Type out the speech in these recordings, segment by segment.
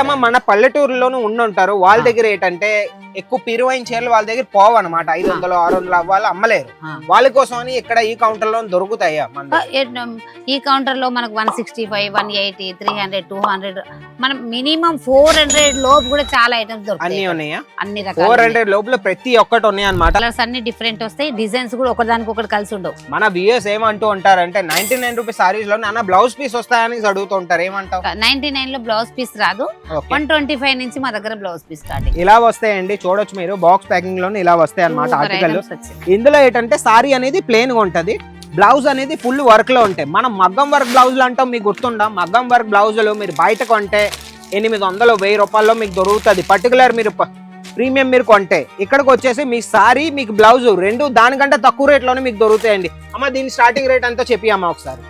అమ్మ మన పల్లెటూరులోనూ ఉండుంటారు. వాళ్ళ. దగ్గర ఏంటంటే ఎక్కువ పిరువైన చీరలు వాళ్ళ దగ్గర పోవు అనమాట ఐదు వందలు ఆరు వందలు అవ్వాలి అమ్మలేరు. వాళ్ళ కోసం అని ఇక్కడ ఈ కౌంటర్లో దొరుకుతాయా ఈ కౌంటర్లో మనకు one sixty five one eighty three hundred two hundred మనం మినిమం ఫోర్ హండ్రెడ్ లోపు కూడా చాలా ఐటమ్స్ అన్ని దొరుకుతాయి ఉన్నాయా? అన్ని ఫోర్ హండ్రెడ్ లోపల ప్రతి ఒక్కటి ఉన్నాయి అనమాట కలర్స్ అన్ని డిఫరెంట్ వస్తాయి. డిజైన్స్ కూడా ఒకదానికి ఒకటి కలిసి ఉండవు. మన వ్యూయర్స్ ఏమంటూ ఉంటారంటే నైన్టీ నైన్ రూపీస్ సారీస్లో నాన్న బ్లౌజ్ పీస్ వస్తాయని అడుగుతూ ఉంటారు. ఏమంటావు? నైన్టీ నైన్లో బ్లౌజ్ పీస్ రాదు. వన్ ట్వంటీ ఫైవ్ నుంచి మా దగ్గర బ్లౌజ్ పీస్ స్టార్టింగ్ ఇలా వస్తాయండి. చూడొచ్చు మీరు. బాక్స్ ప్యాకింగ్లోనే ఇలా వస్తాయి అనమాట ఆర్టికల్ ఇందులో ఏంటంటే సారీ అనేది ప్లేన్గా ఉంటది. బ్లౌజ్ అనేది ఫుల్ వర్క్లో ఉంటాయి. మనం మగ్గం వర్క్ బ్లౌజులు అంటాం మీకు గుర్తుందా? మగ్గం వర్క్ బ్లౌజులు మీరు బయట కొంటే ఎనిమిది వందలు వెయ్యి రూపాయల్లో మీకు దొరుకుతుంది. పర్టికులర్ మీరు ప్రీమియం మీరు కొంటే ఇక్కడికి వచ్చేసి మీ సారీ మీకు బ్లౌజ్ రెండు దానికంటే తక్కువ రేట్లోనే మీకు దొరుకుతాయండి. అమ్మ దీని స్టార్టింగ్ రేట్ అంతా చెప్పి అమ్మ ఒకసారి.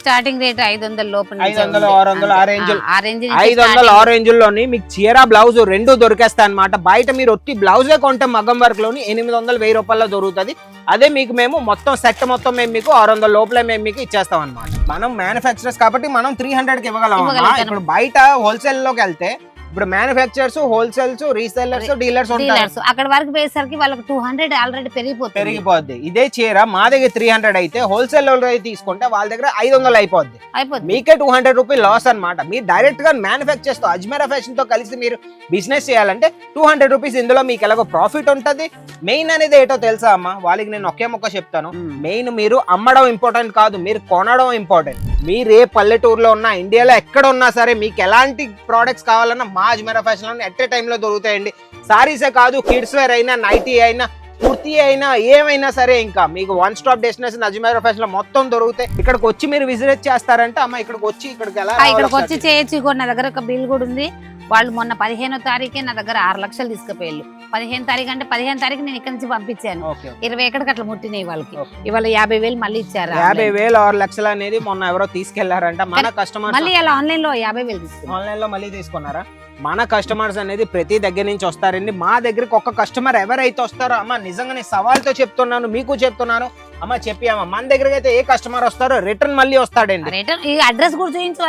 స్టార్టింగ్ రేట్ ఐదు వందల లోపు ఐదు వందలు, ఆరు వందలు, ఆ లో. ఆ రేంజ్ ఐదు వందల ఆరెంజ్లోని మీకు చీర బ్లౌజ్ రెండు దొరికేస్తాయి అనమాట బయట మీరు ఒట్టి బ్లౌజే కొంటే మగ్గం వర్క్లోని ఎనిమిది వందలు వెయ్యి రూపాయల్లో దొరుకుతుంది. అదే మీకు మేము మొత్తం సెట్ మొత్తం మేము మీకు ఆరు వందల లోపలే మేము మీకు ఇచ్చేస్తాం అనమాట మనం మ్యానుఫాక్చరర్స్ కాబట్టి మనం త్రీ హండ్రెడ్కి ఇవ్వగలం. ఇప్పుడు బయట హోల్సేల్లోకి వెళ్తే ఇప్పుడు మ్యానుఫాక్చరర్స్ హోల్సేల్స్ రీసెల్లర్స్ డీలర్స్ ఉంటారు. డీలర్స్ అక్కడ వరకు పోయేసరికి వాళ్ళకి టూ హండ్రెడ్ ఆల్రెడీ పెరిగిపోతుంది. పెరిగిపోద్ది. ఇదే చీర మా దగ్గర త్రీ హండ్రెడ్ అయితే హోల్సేల్ అయితే తీసుకుంటే వాళ్ళ దగ్గర ఐదు వందలు అయిపోద్ది. అయిపోతుంది మీకే టూ హండ్రెడ్ రూపీ లాస్ అనమాట మీరు డైరెక్ట్గా మ్యానుఫాక్చర్స్తో అజ్మీరా ఫ్యాషన్తో కలిసి మీరు బిజినెస్ చేయాలంటే టూ హండ్రెడ్ రూపీస్ ఇందులో మీకు ఎలాగో ప్రాఫిట్ ఉంటది. మెయిన్ అనేది ఏంటో తెలుసా అమ్మా? వాళ్ళకి నేను ఒకే మొక్క చెప్తాను. మెయిన్ మీరు అమ్మడం ఇంపార్టెంట్ కాదు మీరు కొనడం ఇంపార్టెంట్ మీరు ఏ పల్లెటూరులో ఉన్నా ఇండియాలో ఎక్కడ ఉన్నా సరే మీకు ఎలాంటి ప్రోడక్ట్స్ కావాలన్నా మా అజ్మీరా ఫ్యాషన్లో ఎట్ ఏ టైంలో దొరుకుతాయండి. సారీసే కాదు కిడ్స్ వేర్ అయినా నైటీ అయినా కుర్తీ అయినా ఏమైనా సరే ఇంకా మీకు వన్ స్టాప్ డెస్టినేషన్ అజ్మీరా ఫ్యాషన్లో మొత్తం దొరుకుతాయి. ఇక్కడికి వచ్చి మీరు విజిట్ చేస్తారంటే అమ్మ ఇక్కడికి వచ్చి ఇక్కడికి ఎలా ఇక్కడికి వచ్చి చేయొచ్చు నా దగ్గర ఒక బిల్ కూడా ఉంది. వాళ్ళు మొన్న పదిహేనో తారీఖే నా దగ్గర ఆరు లక్షలు తీసుకుపోయారు పదిహేను తారీఖు అంటే పదిహేను తారీఖు నేను ఇక్కడి నుంచి పంపించాను. ఇరవై ఎక్కడికి అట్లా ముట్టినాయి వాళ్ళకి. ఇవాళ యాభై వేలు మళ్ళీ ఇచ్చారు యాభై వేలు ఆరు లక్షలు అనేది మొన్న ఎవరో తీసుకెళ్ళారంట. మన కస్టమర్స్ మళ్ళీ అలా ఆన్లైన్లో యాభై వేలు ఆన్లైన్లో మళ్ళీ తీసుకున్నారా? మన కస్టమర్స్ అనేది ప్రతి దగ్గర నుంచి వస్తారండి. మా దగ్గరికి ఒక కస్టమర్ ఎవరైతే వస్తారో అమ్మ నిజంగా నేను సవాల్తో చెప్తున్నాను మీకు చెప్తున్నాను అమ్మ చెప్పి అమ్మ మన దగ్గరికి అయితే ఏ కస్టమర్ వస్తారో రిటర్న్ మళ్ళీ వస్తాడండి. రిటర్న్ ఈ అడ్రస్.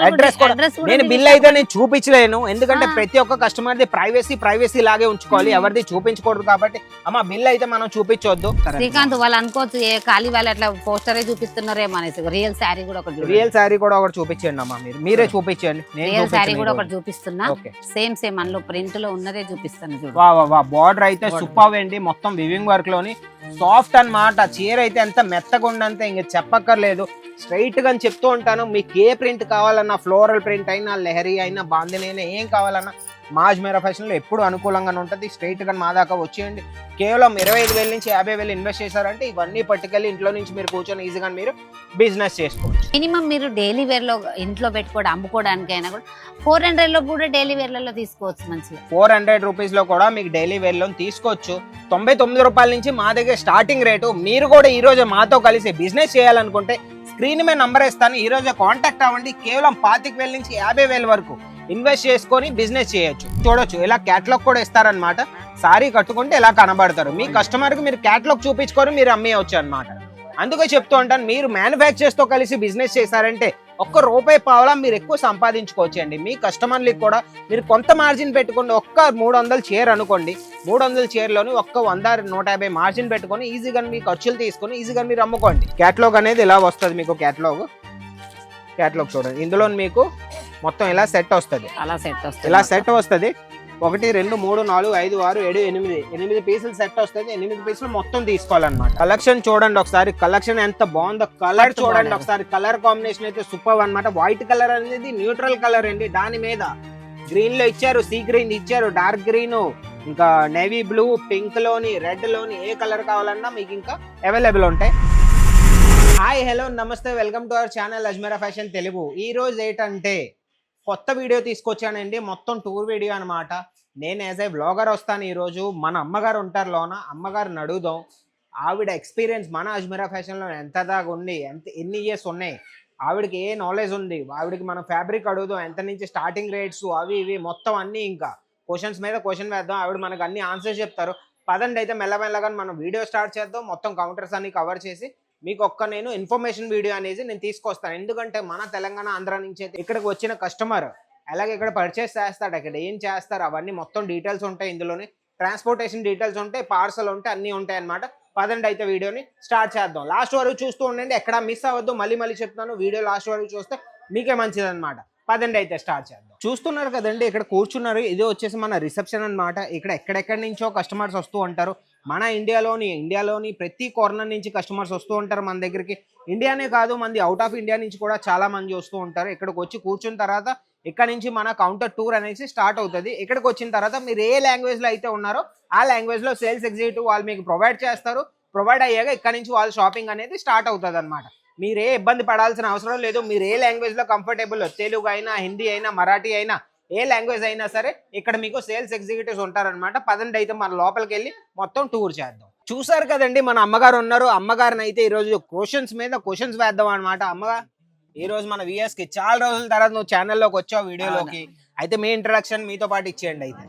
అడ్రస్ నేను బిల్ అయితే నేను చూపించలేను. ఎందుకంటే. ప్రతి ఒక్క కస్టమర్ ది ప్రైవసీ ప్రైవసీ లాగే ఉంచుకోవాలి. ఎవరిది చూపించకూడదు కాబట్టి. అమ్మ బిల్ అయితే మనం చూపించొద్దు. శ్రీకాంత్ వాళ్ళు అనుకోవచ్చు ఏ ఖాళీ వాళ్ళు అట్లా పోస్టరే చూపిస్తున్నారేమో అనేసి. రియల్ శారీ కూడా ఒకటి రియల్ శారీ కూడా ఒకటి చూపించండి అమ్మా. మీరు మీరే చూపించండి. రియల్ శారీ కూడా. ఒకటి చూపిస్తున్నా. సేమ్ సేమ్ అందులో ప్రింట్లో ఉన్నదే చూపిస్తాను వా వా బార్డర్ అయితే. సూపర్ అండి. మొత్తం వివింగ్ వర్క్లోని సాఫ్ట్ అన్నమాట. చీర అయితే ఎంత మెత్తగా ఉండంత ఇంక చెప్పక్కర్లేదు. స్ట్రైట్గా అని చెప్తూ ఉంటాను. మీకు ఏ ప్రింట్ కావాలన్నా ఫ్లోరల్ ప్రింట్ అయినా లెహరీ అయినా బాందినైనా అయినా ఏం కావాలన్నా మాజ్ మేరా ఫ్యాషన్లో ఎప్పుడు అనుకూలంగానే ఉంటుంది. స్ట్రైట్గా మా దాకా వచ్చేయండి. కేవలం ఇరవై ఐదు వేల నుంచి యాభై వేలు ఇన్వెస్ట్ చేశారంటే ఇవన్నీ పట్టుకెళ్ళి ఇంట్లో నుంచి మీరు కూర్చొని ఈజీగా మీరు బిజినెస్ చేసుకోవచ్చు. మినిమం మీరు డైలీ వేర్లో ఇంట్లో పెట్టుకోవడం అమ్ముకోవడానికైనా కూడా ఫోర్ హండ్రెడ్లో కూడా డైలీ వేర్లలో తీసుకోవచ్చు మంచిగా. ఫోర్ హండ్రెడ్ రూపీస్లో కూడా మీకు డైలీ వేర్ లోన్ తీసుకోవచ్చు. తొంభై తొమ్మిది రూపాయల నుంచి మా దగ్గర స్టార్టింగ్ రేటు మీరు కూడా ఈ రోజు మాతో కలిసి బిజినెస్ చేయాలనుకుంటే స్క్రీన్ మీద నంబర్ ఇస్తాను. ఈ రోజే కాంటాక్ట్ అవ్వండి. కేవలం పాతిక వేల నుంచి యాభై వేల వరకు ఇన్వెస్ట్ చేసుకొని బిజినెస్ చేయొచ్చు. చూడొచ్చు ఇలా క్యాట్లాగ్ కూడా ఇస్తారనమాట సారీ కట్టుకుంటే ఇలా కనబడతారు? మీ కస్టమర్కి మీరు క్యాట్లాగ్ చూపించుకొని మీరు అమ్మేయచ్చు అనమాట అందుకే చెప్తూ ఉంటాను మీరు మ్యానుఫ్యాక్చర్స్తో కలిసి బిజినెస్ చేశారంటే ఒక్క రూపాయి పావలా మీరు ఎక్కువ సంపాదించుకోవచ్చు అండి మీ కస్టమర్లకి కూడా మీరు కొంత మార్జిన్ పెట్టుకోండి ఒక్క మూడు వందలు చీర అనుకోండి. మూడు వందల చీరలోని ఒక్క వంద నూట యాభై మార్జిన్ పెట్టుకొని ఈజీగా మీ ఖర్చులు తీసుకొని ఈజీగా మీరు అమ్ముకోండి. క్యాట్లాగ్ అనేది ఇలా వస్తుంది మీకు క్యాటలాగ్? క్యాటలాగ్ చూడండి. ఇందులో మీకు మొత్తం ఇలా సెట్ వస్తుంది. అలా సెట్ వస్తుంది ఇలా సెట్ వస్తుంది. ఒకటి రెండు మూడు నాలుగు ఐదు ఆరు ఏడు ఎనిమిది. ఎనిమిది పీసులు సెట్ వస్తుంది. ఎనిమిది పీసులు మొత్తం తీసుకోవాలన్నమాట. కలెక్షన్ చూడండి ఒకసారి. కలెక్షన్ ఎంత బాగుందో. కలర్ చూడండి. ఒకసారి. కలర్ కాంబినేషన్ అయితే సూపర్ అన్నమాట. వైట్ కలర్ అనేది న్యూట్రల్ కలర్ అండి. దాని మీద గ్రీన్లో ఇచ్చారు సీ గ్రీన్ ఇచ్చారు డార్క్ గ్రీన్ ఇంకా నేవీ బ్లూ పింక్లోని రెడ్లోని ఏ కలర్ కావాలన్నా మీకు ఇంకా అవైలబుల్ ఉంటాయి. హాయ్ హలో నమస్తే. Welcome to our channel Ajmeera fashion Telugu ఈ రోజు ఏంటంటే కొత్త వీడియో తీసుకొచ్చానండి. మొత్తం టూర్ వీడియో అనమాట నేను యాజ్ ఏ బ్లాగర్ వస్తాను ఈరోజు. మన అమ్మగారు ఉంటారు లోన. అమ్మగారిని అడుగుదాం. ఆవిడ ఎక్స్పీరియన్స్ మన అజ్మీరా ఫ్యాషన్లో ఎంత దాకా ఉంది? ఎంత ఎన్ని ఇయర్స్ ఉన్నాయి? ఆవిడకి ఏ నాలెడ్జ్ ఉంది? ఆవిడకి మనం ఫ్యాబ్రిక్ అడుగుదాం. ఎంత నుంచి స్టార్టింగ్ రేట్స్ అవి ఇవి మొత్తం అన్నీ ఇంకా. క్వశ్చన్స్ మీద క్వశ్చన్ వేద్దాం. ఆవిడ మనకు అన్ని ఆన్సర్స్ చెప్తారు. పదండి అయితే మెల్లమెల్లగా మనం వీడియో స్టార్ట్ చేద్దాం. మొత్తం కౌంటర్స్ అన్ని కవర్ చేసి మీకు ఒక్క నేను ఇన్ఫర్మేషన్ వీడియో అనేది నేను తీసుకొస్తాను. ఎందుకంటే మన తెలంగాణ ఆంధ్ర నుంచి అయితే ఇక్కడికి వచ్చిన కస్టమర్ అలాగే ఇక్కడ పర్చేస్ చేస్తాడు. అక్కడ ఏం చేస్తారు? అవన్నీ మొత్తం డీటెయిల్స్ ఉంటాయి ఇందులోనే. ట్రాన్స్పోర్టేషన్ డీటెయిల్స్ ఉంటాయి పార్సల్ ఉంటాయి అన్నీ ఉంటాయి అన్నమాట. పదండి అయితే వీడియోని స్టార్ట్ చేద్దాం. లాస్ట్ వరకు చూస్తూ ఉండండి. ఎక్కడ మిస్ అవ్వద్దు. మళ్ళీ మళ్ళీ చెప్తాను. వీడియో లాస్ట్ వరకు చూస్తే మీకే మంచిది అనమాట పదండి అయితే స్టార్ట్ చేద్దాం. చూస్తున్నారు కదండి ఇక్కడ కూర్చున్నారు. ఇది వచ్చేసి మన రిసెప్షన్ అన్నమాట. ఇక్కడ ఎక్కడెక్కడి నుంచో కస్టమర్స్ వస్తూ ఉంటారు. మన ఇండియాలోని ఇండియాలోని ప్రతి కార్నర్ నుంచి కస్టమర్స్ వస్తూ ఉంటారు మన దగ్గరికి. ఇండియానే కాదు మంది అవుట్ ఆఫ్ ఇండియా నుంచి కూడా చాలా మంది వస్తూ ఉంటారు. ఇక్కడికి వచ్చి కూర్చున్న తర్వాత ఇక్కడ నుంచి మన కౌంటర్ టూర్ అనేసి స్టార్ట్ అవుతుంది. ఇక్కడికి వచ్చిన తర్వాత మీరు ఏ లాంగ్వేజ్లో అయితే ఉన్నారో ఆ లాంగ్వేజ్లో సేల్స్ ఎగ్జిక్యూటివ్ వాళ్ళు మీకు ప్రొవైడ్ చేస్తారు. ప్రొవైడ్ అయ్యాక ఇక్కడ నుంచి వాళ్ళ షాపింగ్ అనేది స్టార్ట్ అవుతుంది అనమాట మీరు ఇబ్బంది పడాల్సిన అవసరం లేదు. మీరు ఏ లాంగ్వేజ్లో కంఫర్టబుల్ తెలుగు అయినా హిందీ అయినా మరాఠీ అయినా ఏ లాంగ్వేజ్ అయినా సరే ఇక్కడ మీకు సేల్స్ ఎగ్జిక్యూటివ్స్ ఉంటారనమాట పదండి అయితే మన లోపలికి వెళ్ళి మొత్తం టూర్ చేద్దాం. చూసారు కదండి మన అమ్మగారు ఉన్నారు. అమ్మగారిని అయితే ఈరోజు క్వశ్చన్స్ మీద క్వశ్చన్స్ వేద్దాం అనమాట అమ్మగారు ఈ రోజు మన విఎస్కి చాలా రోజుల తర్వాత నువ్వు ఛానల్లోకి వచ్చావు వీడియోలోకి. అయితే మీ ఇంట్రడక్షన్ మీతో పాటు ఇచ్చేయండి అయితే.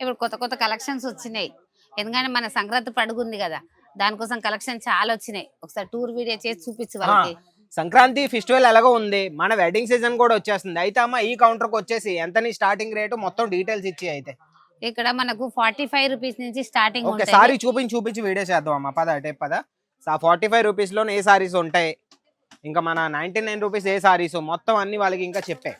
ఇప్పుడు కొత్త కొత్త కలెక్షన్స్ వచ్చినాయి. ఎందుకంటే మన సంక్రాంతి పండుగ ఉంది కదా. దానికోసం కలెక్షన్ చాలా వచ్చినాయి. ఒకసారి టూర్ వీడియో చేసి చూపించు వాళ్ళకి. సంక్రాంతి ఫెస్టివల్ ఎలాగో ఉంది. మన వెడ్డింగ్ సీజన్ కూడా వచ్చేస్తుంది. అయితే అమ్మ ఈ కౌంటర్కి వచ్చేసి ఎంతని స్టార్టింగ్ రేటు మొత్తం డీటెయిల్స్ ఇచ్చి అయితే. ఇక్కడ మనకు ఫార్టీ ఫైవ్ రూపీస్ నుంచి స్టార్టింగ్ ఓకే సారీ చూపించి చూపించి వీడియో చేద్దాం అమ్మ. పద అటే పద. ఫార్టీ ఫైవ్ రూపీస్లో ఏ సారీస్ ఉంటాయి? ఇంకా మన నైన్టీ నైన్ రూపీస్ ఏ సారీస్ మొత్తం అన్ని వాళ్ళకి ఇంకా చెప్పే.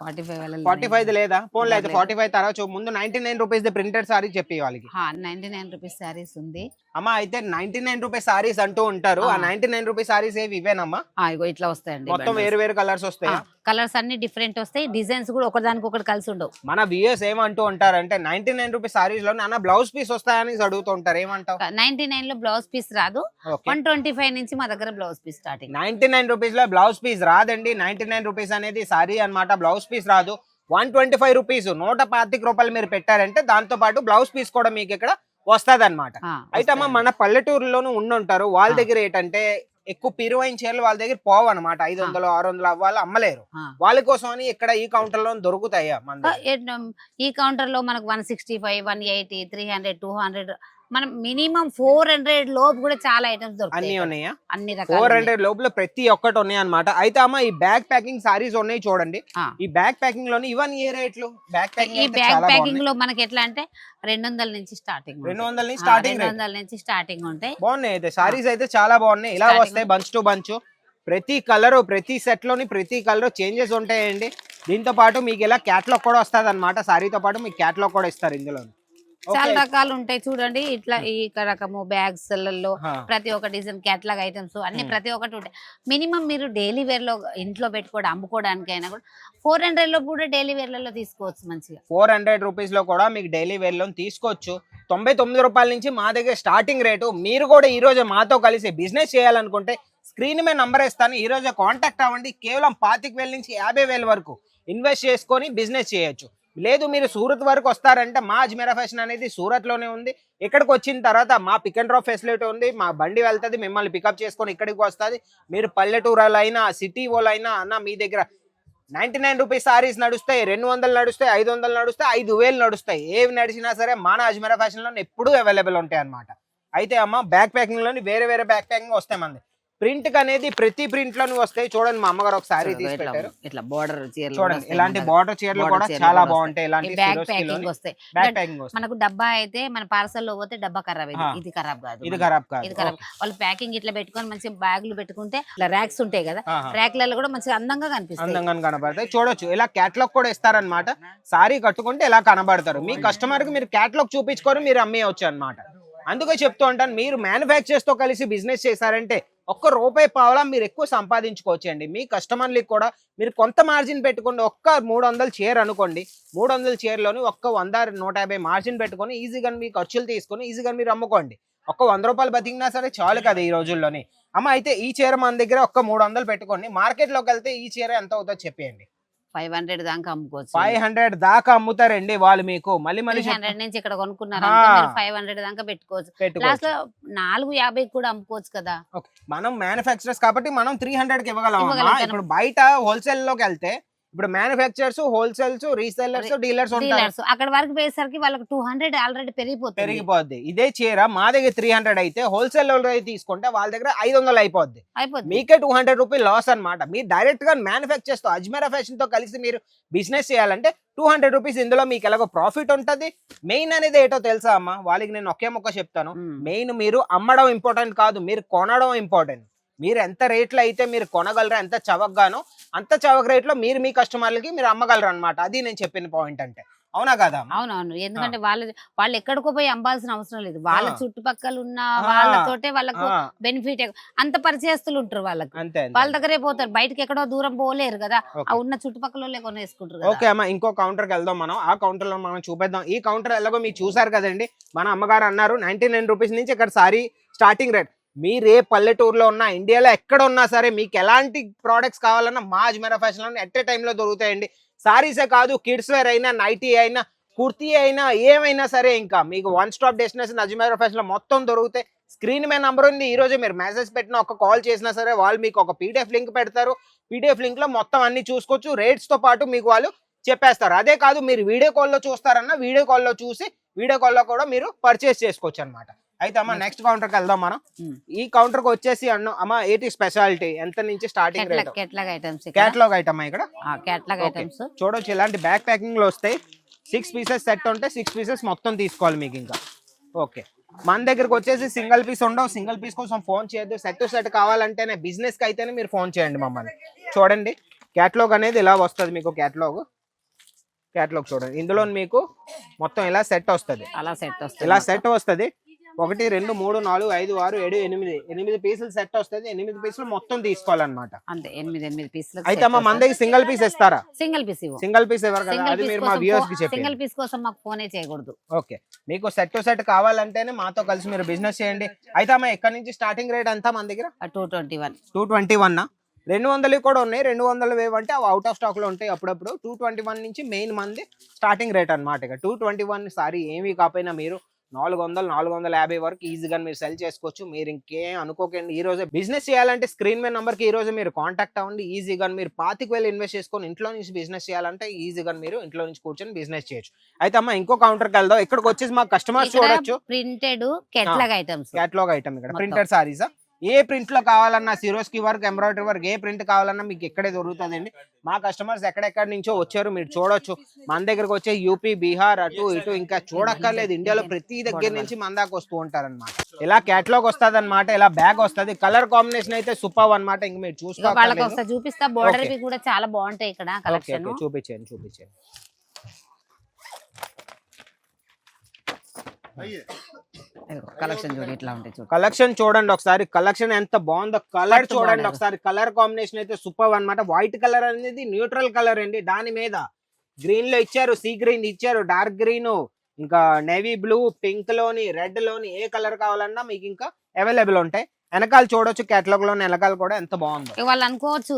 ఫార్టీ ఫైవ్ ఫార్టీ ఫైవ్ లేదా? అయితే లేదు. ఫార్టీ ఫైవ్ తర్వాత ముందు ninety nine rupees printed sari చెప్పి వాళ్ళకి. నైన్టీ నైన్ రూపీస్ శారీస్ ఉంది. అమ్మ అయితే నైన్టీ నైన్ రూపీస్ సారీస్ అంటూ ఉంటారు. ఆ. నైన్టీ నైన్ రూపీస్ సారీస్ ఏవి ఇవేనమ్మా? ఇగో ఇట్లా వస్తాయండి మొత్తం వేరు వేరు కలర్స్ వస్తాయి? కలర్స్ అన్ని డిఫరెంట్ వస్తాయి. డిజైన్స్ కూడా ఒకదానికి ఒకటి కలిసి ఉండవు. మన వ్యూయర్స్ ఏమంటూ ఉంటారంటే నైన్టీ నైన్ రూపీస్ సారీస్లో అన్న బ్లౌజ్ పీస్ వస్తాయని అడుగుతూ ఉంటారు ఏమంటావు? నైన్టీ నైన్లో బ్లౌజ్ పీస్ రాదు. వన్ ట్వంటీ ఫైవ్ నుంచి మా దగ్గర blouse piece starting ninety nine రూపీస్లో బ్లౌజ్ పీస్ రాదండి. నైన్టీ నైన్ రూపీస్ అనేది సారీ అన్నమాట. బ్లౌజ్ పీస్ రాదు. వన్ ట్వంటీ ఫైవ్ రూపీస్ నూట పాతిక రూపాయలు మీరు పెట్టారంటే దాంతో పాటు బ్లౌజ్ పీస్ కూడా మీకు ఇక్కడ వస్తుంది అనమాట అయితే అమ్మ మన పల్లెటూరులోనూ ఉండుంటారు వాళ్ళ. దగ్గర ఏంటంటే ఎక్కువ పిరువైన చీరలు వాళ్ళ దగ్గర పోవు అనమాట ఐదు. వందలు ఆరు వందలు అవ్వాలి అమ్మలేరు. వాళ్ళ కోసం అని ఇక్కడ ఈ కౌంటర్లో దొరుకుతాయా మన? ఈ కౌంటర్లో మనకు one sixty five one eighty three hundred two hundred మనం మినిమం ఫోర్ హండ్రెడ్ లోపు కూడా చాలా ఐటమ్స్ అన్ని ఉన్నాయా? అన్ని ఫోర్ హండ్రెడ్ లోపల ప్రతి ఒక్కటి ఉన్నాయి అనమాట అయితే అమ్మ ఈ బ్యాగ్ ప్యాకింగ్ సారీస్ ఉన్నాయి చూడండి. ఈ బ్యాగ్ ప్యాకింగ్లోని ఇవన్నీ ఏ రేట్లు? బ్యాగ్ ఈ ప్యాకింగ్ బ్యాగ్ ప్యాకింగ్లో మనకి ఎట్లా అంటే రెండు వందల నుంచి స్టార్టింగ్ రెండు వందల నుంచి స్టార్టింగ్ రెండు వందల నుంచి స్టార్టింగ్ ఉంటాయి. బాగున్నాయి అయితే. సారీస్ అయితే చాలా బాగున్నాయి. ఇలా. వస్తాయి బంచ్ టు బంచ్ ప్రతి కలర్ ప్రతి సెట్లోని ప్రతి కలర్ చేంజెస్ ఉంటాయండి. దీంతో పాటు మీకు ఇలా క్యాట్లాగ్ కూడా వస్తుంది అనమాట సారీతో పాటు మీకు క్యాట్లాగ్ కూడా ఇస్తారు ఇందులో చాలా రకాలు ఉంటాయి చూడండి. ఇట్లా ఈ రకము బ్యాగ్స్లలో ప్రతి ఒక్క డిజైన్ క్యాట్లాగ్ ఐటమ్స్ అన్ని. ప్రతి ఒక్కటి ఉంటాయి. మినిమం మీరు డైలీ వేర్లో ఇంట్లో పెట్టుకోవడం అమ్ముకోవడానికి అయినా కూడా ఫోర్ హండ్రెడ్లో కూడా డైలీ వేర్లలో తీసుకోవచ్చు మంచిగా. ఫోర్ హండ్రెడ్ రూపీస్లో కూడా మీకు డైలీ వేర్ లోన్ తీసుకోవచ్చు. తొంభై తొమ్మిది రూపాయల నుంచి మా దగ్గర స్టార్టింగ్ రేటు మీరు కూడా ఈ రోజు మాతో కలిసి బిజినెస్ చేయాలనుకుంటే స్క్రీన్ మీద నంబర్ ఇస్తాను ఈ రోజే కాంటాక్ట్ అవ్వండి. కేవలం పాతిక వేల నుంచి యాభై వేల వరకు ఇన్వెస్ట్ చేసుకొని బిజినెస్ చేయొచ్చు. లేదు మీరు సూరత్ వరకు వస్తారంటే మా అజ్మీరా ఫ్యాషన్ అనేది సూరత్లోనే ఉంది. ఇక్కడికి వచ్చిన తర్వాత మా పిక్ అండ్ డ్రాప్ ఫెసిలిటీ ఉంది. మా బండి వెళ్తుంది మిమ్మల్ని పికప్ చేసుకొని ఇక్కడికి వస్తుంది. మీరు పల్లెటూరాలు అయినా సిటీ వాళ్ళు అయినా అన్న మీ దగ్గర నైంటీ నైన్ రూపీస్ సారీస్ నడుస్తాయి రెండు వందలు నడుస్తాయి ఐదు వందలు నడుస్తాయి ఐదు వేలు నడుస్తాయి. ఏవి నడిచినా సరే మన అజ్మీరా ఫ్యాషన్లో ఎప్పుడూ అవైలబుల్ ఉంటాయి అనమాట అయితే అమ్మ బ్యాక్ ప్యాకింగ్లోని వేరే వేరే బ్యాక్ ప్యాకింగ్ వస్తాయి మంది. ప్రింట్ అనేది ప్రతి ప్రింట్లోని వస్తాయి. చూడండి మా అమ్మగారు ఒక సారీ తీసి ఇట్లా- పెట్టారు ఇట్లా బోర్డర్ చీరలు చూడండి ఇలాంటి బార్డర్ చీరలు కూడా చాలా బాగుంటాయి. ఇలాంటి బ్యాగ్ ప్యాకింగ్ వస్తాయి. But ప్యాకింగ్ మనకు డబ్బా అయితే మన పార్సల్లో పోతే డబ్బా ఖరాబ్ అయింది. ఇది ఖరాబ్ కాదు ఇది. ఖరాబ్ ఇది కాదు ఖరాబ్ వాళ్ళు ప్యాకింగ్ ఇట్లా పెట్టుకొని మంచి బ్యాగులు పెట్టుకుంటే ఇట్లా ర్యాక్స్ ఉంటాయి కదా. ర్యాక్లలో కూడా మంచిగా అందంగా కనిపిస్తాయి. అందంగా కనబడతాయి. చూడొచ్చు. ఇలా క్యాట్లాగ్ కూడా ఇస్తారనమాట సారీ కట్టుకుంటే ఇలా కనబడతారు. మీ కస్టమర్కి మీరు క్యాట్లాగ్ చూపించుకొని మీరు అమ్మేయచ్చు అన్నమాట అందుకే చెప్తూ ఉంటాను మీరు మ్యానుఫ్యాక్చర్స్తో కలిసి బిజినెస్ చేశారంటే ఒక్క రూపాయి పావలా మీరు ఎక్కువ సంపాదించుకోవచ్చు అండి మీ కస్టమర్లకి కూడా మీరు కొంత మార్జిన్ పెట్టుకోండి. ఒక్క మూడు వందలు చీర అనుకోండి. మూడు వందల చీరలోని ఒక్క వంద నూట యాభై మార్జిన్ పెట్టుకొని ఈజీగా మీ ఖర్చులు తీసుకొని ఈజీగా మీరు అమ్ముకోండి. ఒక్క వంద రూపాయలు బతికినా సరే చాలు కదా ఈ రోజుల్లోని. అమ్మ అయితే ఈ చీర మన దగ్గర ఒక్క మూడు వందలు పెట్టుకోండి. మార్కెట్లోకి వెళ్తే ఈ చీర ఎంత అవుతుందో చెప్పేయండి. ఫైవ్ హండ్రెడ్ దాకా అమ్ముకోవచ్చు. ఫైవ్ హండ్రెడ్ దాకా అమ్ముతారండి వాళ్ళు మీకు. మళ్ళీ మళ్ళీ హండ్రెడ్ నుంచి ఇక్కడ కొనుక్కున్నారు. ఫైవ్ హండ్రెడ్ దాకా పెట్టుకోవచ్చు. లాస్ట్లో నాలుగు యాభై కూడా అమ్ముకోవచ్చు కదా. మనం మ్యానుఫ్యాక్చరర్స్ కాబట్టి మనం త్రీ హండ్రెడ్కి ఇవ్వగలం. ఇప్పుడు బయట హోల్సేల్లోకి వెళ్తే ఇప్పుడు మ్యానుఫ్యాక్చర్స్ హోల్సేల్స్ రీసెల్లర్స్ డీలర్స్ ఉంటారు. డీలర్స్ అక్కడ వరకు పోయేసరికి వాళ్ళకి టూ హండ్రెడ్ ఆల్రెడీ పెరిగిపోతుంది. పెరిగిపోద్ది. ఇదే చీర మా దగ్గర త్రీ హండ్రెడ్ అయితే హోల్సేల్ తీసుకుంటే వాళ్ళ దగ్గర ఐదు వందలు అయిపోద్ది. అయిపోతుంది మీకే టూ హండ్రెడ్ రూపీ లాస్ అనమాట మీరు డైరెక్ట్గా మ్యానుఫ్యాక్చర్స్తో అజ్మీరా ఫ్యాషన్తో కలిసి మీరు బిజినెస్ చేయాలంటే టూ హండ్రెడ్ రూపీస్ ఇందులో మీకు ఎలాగో ప్రాఫిట్ ఉంటది. మెయిన్ అనేది ఏటో తెలుసా అమ్మా? వాళ్ళకి నేను ఒకే మొక్క చెప్తాను. మెయిన్ మీరు అమ్మడం ఇంపార్టెంట్ కాదు మీరు కొనడం ఇంపార్టెంట్ మీరు ఎంత రేట్లో అయితే మీరు కొనగలరా ఎంత చవకగానో అంత చవక రేట్లో మీరు మీ కస్టమర్లకి మీరు అమ్మగలరు అనమాట అది నేను చెప్పిన పాయింట్ అంటే. అవునా కదా? అవునవును. ఎందుకంటే వాళ్ళు వాళ్ళు ఎక్కడికో పోయి అమ్మాల్సిన అవసరం లేదు. వాళ్ళ. చుట్టుపక్కల ఉన్న. వాళ్ళతోటే వాళ్ళకు బెనిఫిట్ అంత పరిచయస్తులు ఉంటారు వాళ్ళకు. వాళ్ళ దగ్గరే పోతారు. బయటకి ఎక్కడో దూరం పోలేరు కదా. ఆ ఉన్న చుట్టుపక్కల కొనేసుకుంటారు ఓకే అమ్మ ఇంకో కౌంటర్కి వెళ్దాం మనం. ఆ కౌంటర్లో మనం చూపిద్దాం. ఈ కౌంటర్ ఎలాగో మీరు చూసారు కదండి. మన అమ్మగారు అన్నారు నైన్టీ నైన్ రూపీస్ నుంచి ఇక్కడ సారీ స్టార్టింగ్ రేట్ మీరు ఏ పల్లెటూరులో ఉన్నా ఇండియాలో ఎక్కడ ఉన్నా సరే మీకు ఎలాంటి ప్రోడక్ట్స్ కావాలన్నా మా అజ్మీరా ఫ్యాషన్లో ఎట్ ఏ టైంలో దొరుకుతాయండి. సారీసే కాదు కిడ్స్ వేర్ అయినా నైటీ అయినా కుర్తీ అయినా ఏమైనా సరే ఇంకా మీకు వన్ స్టాప్ డెస్టినేషన్ అజ్మీరా ఫ్యాషన్లో మొత్తం దొరుకుతాయి. స్క్రీన్ మీద నెంబర్ ఉంది ఈ రోజు మీరు మెసేజ్ పెట్టిన ఒక కాల్ చేసినా సరే వాళ్ళు మీకు ఒక పీడిఎఫ్ లింక్ పెడతారు. పీడిఎఫ్ లింక్లో మొత్తం అన్ని చూసుకోవచ్చు. రేట్స్తో పాటు మీకు వాళ్ళు చెప్పేస్తారు. అదే కాదు మీరు వీడియో కాల్లో చూస్తారన్నా వీడియో కాల్లో చూసి వీడియో కాల్లో కూడా మీరు పర్చేస్ చేసుకోవచ్చు అనమాట అయితే అమ్మ నెక్స్ట్ కౌంటర్కి వెళ్దాం మనం. Hmm. ఈ కౌంటర్కి వచ్చేసి అన్న అమ్మ ఏంటి స్పెషాలిటీ ఎంత నుంచి starting rate catalogue items catalogue item ఇక్కడ? కేటలాగ్. ఐటమ్స్ చూడొచ్చు ఇలాంటి బ్యాక్ ప్యాకింగ్లో వస్తాయి. సిక్స్ పీసెస్ సెట్ ఉంటే సిక్స్ పీసెస్ మొత్తం తీసుకోవాలి మీకు ఇంకా. ఓకే మన దగ్గరకు వచ్చేసి సింగిల్ పీస్ ఉండవు. సింగిల్ పీస్ కోసం ఫోన్ చేయొద్దు. సెట్ టు సెట్ కావాలంటేనే బిజినెస్కి అయితేనే మీరు ఫోన్ చేయండి మమ్మల్ని. చూడండి. క్యాట్లాగ్ అనేది ఇలా వస్తుంది మీకు క్యాట్లాగ్ క్యాట్లాగ్ చూడండి. ఇందులో మీకు మొత్తం ఇలా సెట్ వస్తుంది? అలా సెట్ వస్తుంది ఇలా సెట్ వస్తుంది? ఒకటి రెండు మూడు నాలుగు ఐదు ఆరు ఏడు ఎనిమిది. ఎనిమిది పీసులు సెట్ వస్తుంది. ఎనిమిది పీసులు మొత్తం తీసుకోవాలన్నమాట. అంతే ఎనిమిది ఎనిమిది పీసులు అయితే అమ్మ మన దగ్గర సింగిల్ పీస్ ఇస్తారా? సింగిల్ పీస్ ఇవ్వు. సింగిల్ పీస్ కదా? అది పీస్ మీరు మా వ్యూవర్స్కి చెప్పండి సింగిల్ పీస్ కోసం మాకు ఫోనే చేయకూడదు. ఓకే. మీకు సెట్ టు సెట్ కావాలంటేనే మాతో కలిసి మీరు బిజినెస్ చేయండి. అయితే అమ్మ ఎక్కడి నుంచి స్టార్టింగ్ రేట్ అంతా మన దగ్గర? Two twenty one two twenty one రెండు వందలు కూడా ఉన్నాయి. రెండు వందలు వేవ్ అంటే అవి అవుట్ ఆఫ్ స్టాక్లో ఉంటాయి అప్పుడప్పుడు. టూ ట్వంటీ వన్ నుంచి మెయిన్ మంది స్టార్టింగ్ రేట్ అన్నమాట ఇక. టూ ట్వంటీ వన్ సారీ ఏమీ కాకపోయినా మీరు నాలుగు వందలు నాలుగు వందల యాభై వరకు ఈజీగా మీరు సెల్ చేసుకోవచ్చు. మీరు ఇంకేం అనుకోకండి. ఈ రోజు బిజినెస్ చేయాలంటే స్క్రీన్ మీద నంబర్కి ఈ రోజు మీరు కాంటాక్ట్ అవ్వండి. ఈజీగా మీరు పాతికి వెళ్ళి ఇన్వెస్ట్ చేసుకొని ఇంట్లో నుంచి బిజినెస్ చేయాలంటే ఈజీగా మీరు ఇంట్లో నుంచి కూర్చొని బిజినెస్ చేయొచ్చు. అయితే అమ్మ ఇంకో కౌంటర్కి వెళ్దాం. ఇక్కడికి వచ్చేసి మా కస్టమర్స్ చూడొచ్చు. Printed catalogue items. Catalogue item ఇక్కడ. ప్రింటెడ్ సారీసా? ఏ ప్రింట్లో కావాలన్నా సిరోస్కి వర్క్ ఎంబ్రాయిడరీ వర్క్ ఏ ప్రింట్ కావాలన్నా మీకు ఇక్కడే దొరుకుతుందండి. మా కస్టమర్స్ ఎక్కడెక్కడి నుంచో వచ్చారు మీరు చూడొచ్చు. మన దగ్గరకు వచ్చే యూపీ బీహార్ అటు ఇటు ఇంకా చూడక్కర్లేదు. ఇండియాలో ప్రతి దగ్గర నుంచి మన దాకా వస్తూ ఉంటారు అనమాట ఇలా క్యాట్లాగ్ వస్తుంది అనమాట ఇలా బ్యాగ్ వస్తుంది. కలర్ కాంబినేషన్ అయితే సూపర్ అన్నమాట. ఇంక మీరు చూసుకోవాలి చూపిస్తా బోర్డర్ కూడా చాలా బాగుంటాయి ఇక్కడ కలెక్షన్ చూపించండి కలెక్షన్ చూడు ఇట్లా ఉంటాయి కలెక్షన్ చూడండి ఒకసారి. కలెక్షన్ ఎంత బాగుందో కలర్ చూడండి. ఒకసారి. కలర్ కాంబినేషన్ అయితే సూపర్ అన్నమాట. వైట్ కలర్ అనేది న్యూట్రల్ కలర్ అండి. దాని మీద గ్రీన్లో ఇచ్చారు సీ గ్రీన్ ఇచ్చారు డార్క్ గ్రీన్ ఇంకా నేవీ బ్లూ పింక్లోని రెడ్లోని ఏ కలర్ కావాలన్నా మీకు ఇంకా అవైలబుల్ ఉంటాయి. వెనకాల చూడొచ్చు కేటలాగ్లో వెనకాల కూడా ఎంత బాగుందో. వాళ్ళు అనుకోవచ్చు.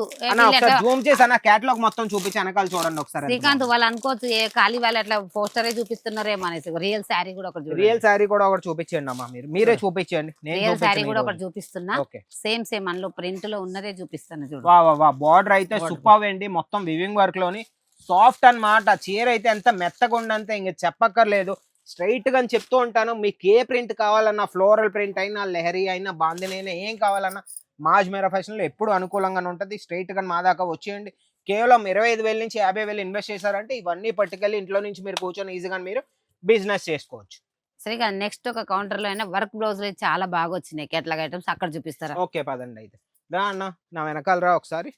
జూమ్ చేసి అన్న కేటలాగ్ మొత్తం చూపించి వెనకాల చూడండి ఒకసారి శ్రీకాంత్ వాళ్ళు అనుకోవచ్చు ఏ ఖాళీ వాళ్ళు అట్లా పోస్టరే చూపిస్తున్నారేమో అనేసి. రియల్ శారీ కూడా ఒకటి రియల్ శారీ కూడా ఒకటి చూపించండి అమ్మా మీరు. మీరే చూపించండి. రియల్ శారీ కూడా ఒకటి చూపిస్తున్నా. సేమ్ సేమ్ అందులో ప్రింట్లో ఉన్నదే చూపిస్తాను చూడు. వా బార్డర్ అయితే. సూపర్ అండి. మొత్తం వివింగ్ వర్క్లోని. సాఫ్ట్ అన్నమాట. చీర అయితే ఎంత మెత్తగా ఉండంత ఇంక చెప్పక్కర్లేదు. స్ట్రైట్గా చెప్తూ ఉంటాను. మీకు ఏ ప్రింట్ కావాలన్నా ఫ్లోరల్ ప్రింట్ అయినా లెహరీ అయినా బాందిని అయినా ఏం కావాలన్నా మాజ్ మేరా ఫ్యాషన్లో ఎప్పుడు అనుకూలంగానే ఉంటుంది. స్ట్రైట్గా మా దాకా వచ్చేయండి. కేవలం ఇరవై ఐదు వేల నుంచి యాభై వేలు ఇన్వెస్ట్ చేశారంటే ఇవన్నీ పట్టుకెళ్ళి ఇంట్లో నుంచి మీరు కూర్చొని ఈజీగా మీరు బిజినెస్ చేసుకోవచ్చు. శ్రీకాంత్ నెక్స్ట్ ఒక కౌంటర్లో అయినా వర్క్ బ్లౌజ్ చాలా బాగా వచ్చినాయి. కేటలాగ్ ఐటమ్స్ అక్కడ చూపిస్తారా? ఓకే పదండి అయితే. రా అన్న నా వెనకాల రా ఒకసారి.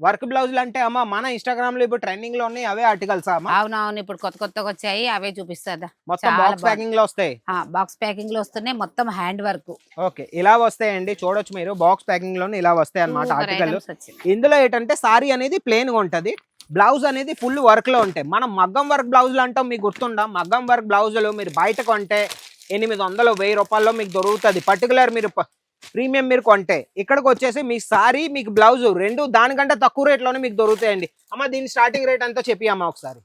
వర్క్ బ్లౌజులు అంటే అమ్మ మన ఇన్స్టాగ్రామ్లో ఇప్పుడు ట్రెండింగ్లో ఉన్నాయి అవే ఆర్టికల్స్ అవునవును ఇప్పుడు కొత్త కొత్తగా వచ్చాయి అవే చూపిస్తారా మొత్తం బాక్స్. ప్యాకింగ్లో వస్తాయి? బాక్స్ ప్యాకింగ్లో వస్తున్నాయి మొత్తం హ్యాండ్ వర్క్ ఓకే ఇలా వస్తాయండి చూడొచ్చు మీరు బాక్స్ ప్యాకింగ్లోనే ఇలా వస్తాయి అన్నమాట ఆర్టికల్ ఇందులో ఏంటంటే సారీ అనేది ప్లేన్గా ఉంటది బ్లౌజ్ అనేది ఫుల్ వర్క్లో ఉంటాయి. మనం మగ్గం వర్క్ బ్లౌజులు అంటాం మీకు గుర్తుందా? మగ్గం వర్క్ బ్లౌజులు మీరు బయట కొంటే ఎనిమిది వందలు వెయ్యి రూపాయల్లో మీకు దొరుకుతుంది. పర్టికులర్ మీరు ప్రీమియం మీరు కొంటే ఇక్కడికి వచ్చేసి మీ సారీ మీకు బ్లౌజ్ రెండు దానికంటే తక్కువ రేట్లోనే మీకు దొరుకుతాయండి. అమ్మ దీని స్టార్టింగ్ రేట్ అంతా చెప్పి అమ్మ ఒకసారి.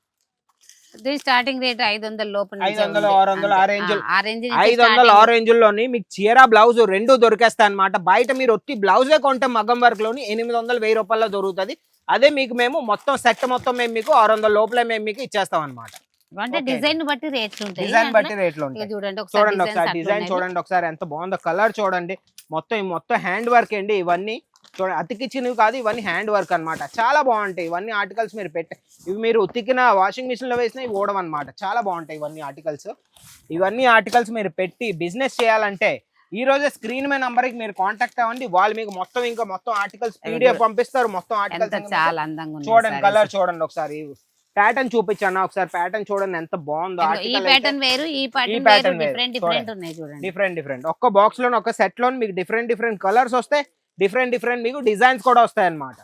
దీని స్టార్టింగ్ రేట్ ఐదు వందల లోపల ఐదు వందలు, ఆరు వందలు, ఐదు వందల ఆరెంజ్లోని మీకు చీర బ్లౌజ్ రెండు దొరికేస్తాయి అనమాట బయట మీరు ఒత్తి బ్లౌజే కొంటే మగ్గం వర్క్లోని ఎనిమిది వందలు వెయ్యి రూపాయల్లో దొరుకుతుంది. అదే మీకు మేము మొత్తం సెట్ మొత్తం మేము మీకు ఆరు వందల లోపలే మేము మీకు ఇచ్చేస్తాం అనమాట అంటే. డిజైన్ బట్టి రేట్లు ఉంటాయి డిజైన్ బట్టి? రేట్లు ఉంటాయి చూడండి ఒకసారి డిజైన్ చూడండి ఒకసారి ఎంత బాగుందో కలర్ చూడండి. మొత్తం మొత్తం హ్యాండ్ వర్క్ అండి ఇవన్నీ. చూడండి అతికిచ్చినవి కాదు ఇవన్నీ హ్యాండ్ వర్క్ అన్నమాట. చాలా బాగుంటాయి. ఇవన్నీ ఆర్టికల్స్ మీరు పెట్టే ఇవి మీరు ఉతికిన వాషింగ్ మిషన్లో వేసిన ఇవి ఓడం అనమాట చాలా బాగుంటాయి ఇవన్నీ ఆర్టికల్స్. ఇవన్నీ ఆర్టికల్స్ మీరు పెట్టి బిజినెస్ చేయాలంటే ఈ రోజే స్క్రీన్ మీద నంబర్కి మీరు కాంటాక్ట్ అవ్వండి. వాళ్ళు మీకు మొత్తం ఇంకా మొత్తం ఆర్టికల్స్ పీడిఎఫ్ పంపిస్తారు. మొత్తం ఆర్టికల్స్ చాలా అందంగా చూడండి కలర్ చూడండి ఒకసారి. ప్యాటర్న్ చూపించండి ఒకసారి. ప్యాటర్న్ చూడండి ఎంత బాగుందో. ఈ ఆర్టికల్ ప్యాటర్న్ వేరు ఈ ప్యాటర్న్. డిఫరెంట్ డిఫరెంట్ ఉన్నాయి చూడండి. డిఫరెంట్ డిఫరెంట్ ఒక్క బాక్స్లో ఒక సెట్లో మీకు డిఫరెంట్ డిఫరెంట్ కలర్స్ వస్తాయి. డిఫరెంట్ డిఫరెంట్ మీకు డిజైన్స్ కూడా వస్తాయి అన్నమాట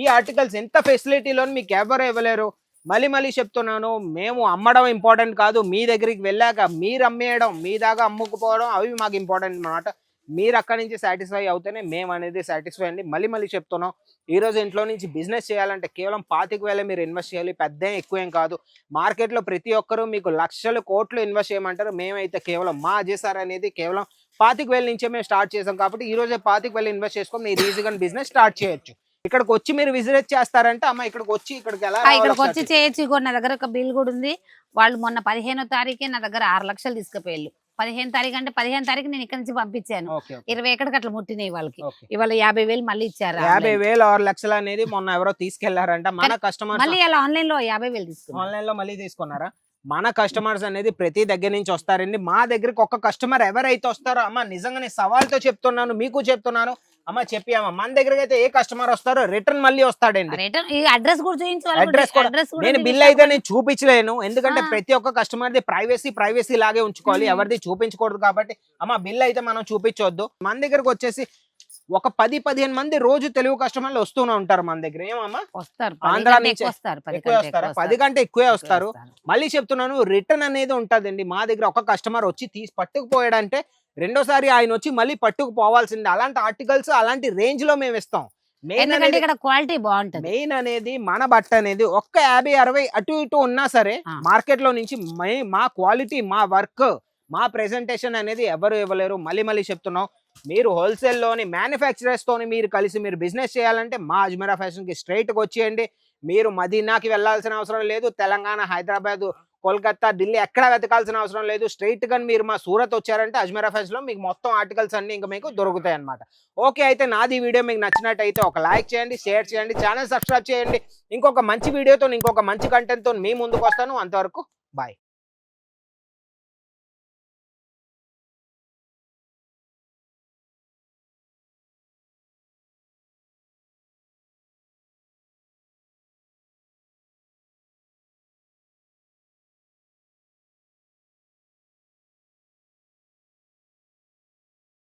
ఈ ఆర్టికల్స్ ఎంత ఫెసిలిటీలో మీకు ఎవరు ఇవ్వలేరు. మళ్ళీ మళ్ళీ చెప్తున్నాను మేము అమ్మడం ఇంపార్టెంట్ కాదు. మీ దగ్గరికి వెళ్ళాక మీరు అమ్మేయడం మీ దాకా అమ్ముకుపోవడం అవి మాకు ఇంపార్టెంట్ అన్నమాట. మీరు అక్కడి నుంచి సాటిస్ఫై అవుతేనే మేము అనేది సాటిస్ఫై అండి. మళ్ళీ మళ్ళీ చెప్తున్నాం ఈ రోజు ఇంట్లో నుంచి బిజినెస్ చేయాలంటే కేవలం పాతిక వేలే మీరు ఇన్వెస్ట్ చేయాలి పెద్ద ఎక్కువ కాదు. మార్కెట్లో ప్రతి ఒక్కరూ మీకు లక్షలు కోట్లు ఇన్వెస్ట్ చేయమంటారు. మేమైతే కేవలం మా అజేసార్ అనేది కేవలం పాతిక వేల నుంచే మేము స్టార్ట్ చేసాం కాబట్టి ఈ రోజే పాతిక వేలు ఇన్వెస్ట్ చేసుకొని మీరు ఈజీగా బిజినెస్ స్టార్ట్ చేయొచ్చు. ఇక్కడికి వచ్చి మీరు విజిట్ చేస్తారంటే అమ్మ ఇక్కడికి వచ్చి ఇక్కడికి ఎలా ఇక్కడికి వచ్చి చేయొచ్చు. నా దగ్గర ఒక బిల్ కూడా ఉంది. వాళ్ళు మొన్న పదిహేనో తారీఖే నా దగ్గర ఆరు లక్షలు తీసుకుపోయారు పదిహేను తారీఖు అంటే పదిహేను తారీఖు నేను ఇక్కడ నుంచి పంపించాను. ఇరవై ఎక్కడికి అట్లా ముట్టినాయి వాళ్ళకి. ఇవాళ యాభై వేలు మళ్ళీ ఇచ్చారు యాభై. వేలు ఆరు లక్షలు అనేది మొన్న ఎవరో తీసుకెళ్ళారంట. మన కస్టమర్స్ మళ్ళీ అలా ఆన్లైన్లో యాభై వేలు తీసుకున్నారు. ఆన్లైన్లో మళ్ళీ తీసుకున్నారా? మన కస్టమర్స్ అనేది ప్రతి దగ్గర నుంచి వస్తారండి. మా దగ్గరికి ఒక్క కస్టమర్ ఎవరైతే వస్తారో అమ్మ నిజంగా నేను సవాల్తో చెప్తున్నాను మీకు చెప్తున్నాను అమ్మ చెప్పి అమ్మ మన దగ్గరికి అయితే ఏ కస్టమర్ వస్తారో రిటర్న్ మళ్ళీ వస్తాడండి. రిటర్న్ ఈ అడ్రస్ నేను బిల్ అయితే నేను చూపించలేను. ఎందుకంటే. ప్రతి ఒక్క కస్టమర్ ది ప్రైవసీ ప్రైవసీ లాగే ఉంచుకోవాలి. ఎవరిది చూపించకూడదు కాబట్టి. అమ్మ బిల్ అయితే మనం చూపించొద్దు. మన దగ్గరకు వచ్చేసి ఒక పది పదిహేను మంది రోజు తెలుగు కస్టమర్లు వస్తూనే ఉంటారు మన దగ్గర. ఏమమ్మా? వస్తారు. ఆంధ్ర నుంచి ఎక్కువ వస్తారు. పది కంటే వస్తారా ఎక్కువ వస్తారు. మళ్ళీ చెప్తున్నాను రిటర్న్ అనేది ఉంటుందండి. మా దగ్గర ఒక కస్టమర్ వచ్చి తీసి పట్టుకుపోయాడంటే రెండోసారి ఆయన వచ్చి మళ్ళీ పట్టుకుపోవాల్సిందే అలాంటి ఆర్టికల్స్ అలాంటి రేంజ్లో మేము ఇస్తాం. మెయిన్ ఎందుకంటే అనేది ఇక్కడ క్వాలిటీ బాగుంటది. మెయిన్ అనేది మన బట్ట అనేది ఒక్క యాభై అరవై అటు ఇటు ఉన్నా సరే. మార్కెట్లో నుంచి మే- మా క్వాలిటీ మా వర్క్ మా ప్రెజెంటేషన్ అనేది ఎవరు ఇవ్వలేరు. మళ్ళీ మళ్ళీ చెప్తున్నాం. మీరు హోల్సేల్లోని మ్యానుఫ్యాక్చరర్స్ తోని మీరు కలిసి మీరు బిజినెస్ చేయాలంటే మా అజ్మీరా ఫ్యాషన్కి స్ట్రైట్గా వచ్చేయండి. మీరు మదీనాకి వెళ్ళాల్సిన అవసరం లేదు. తెలంగాణ హైదరాబాద్ కోల్కతా ఢిల్లీ ఎక్కడ వెతకాల్సిన అవసరం లేదు. స్ట్రైట్గా మీరు మా సూరత్ వచ్చారంటే అజ్మీర్ ఫ్యాషన్లో మీకు మొత్తం ఆర్టికల్స్ అన్ని ఇంకా మీకు దొరుకుతాయి అన్నమాట ఓకే అయితే నాది వీడియో మీకు నచ్చినట్టయితే ఒక లైక్ చేయండి షేర్ చేయండి ఛానల్ సబ్స్క్రైబ్ చేయండి. ఇంకొక మంచి వీడియోతో ఇంకొక మంచి కంటెంట్తో మీ ముందుకు వస్తాను అంతవరకు బాయ్.